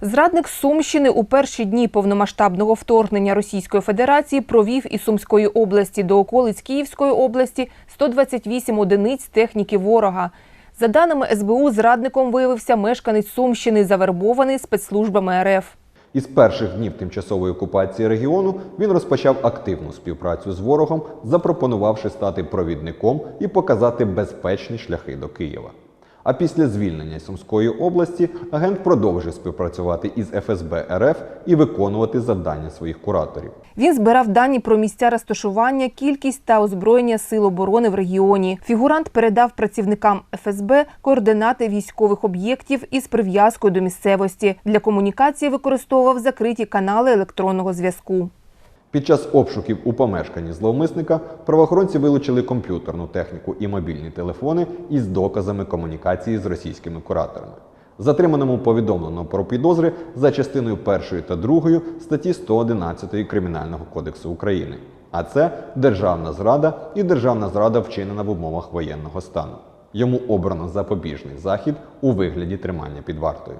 Зрадник Сумщини у перші дні повномасштабного вторгнення Російської Федерації провів із Сумської області до околиць Київської області 128 одиниць техніки ворога. За даними СБУ, зрадником виявився мешканець Сумщини, завербований спецслужбами РФ. Із перших днів тимчасової окупації регіону він розпочав активну співпрацю з ворогом, запропонувавши стати провідником і показати безпечні шляхи до Києва. А після звільнення Сумської області агент продовжив співпрацювати із ФСБ РФ і виконувати завдання своїх кураторів. Він збирав дані про місця розташування, кількість та озброєння сил оборони в регіоні. Фігурант передав працівникам ФСБ координати військових об'єктів із прив'язкою до місцевості. Для комунікації використовував закриті канали електронного зв'язку. Під час обшуків у помешканні зловмисника правоохоронці вилучили комп'ютерну техніку і мобільні телефони із доказами комунікації з російськими кураторами. Затриманому повідомлено про підозри за частиною 1 та 2 статті 111 Кримінального кодексу України. А це державна зрада і державна зрада вчинена в умовах воєнного стану. Йому обрано запобіжний захід у вигляді тримання під вартою.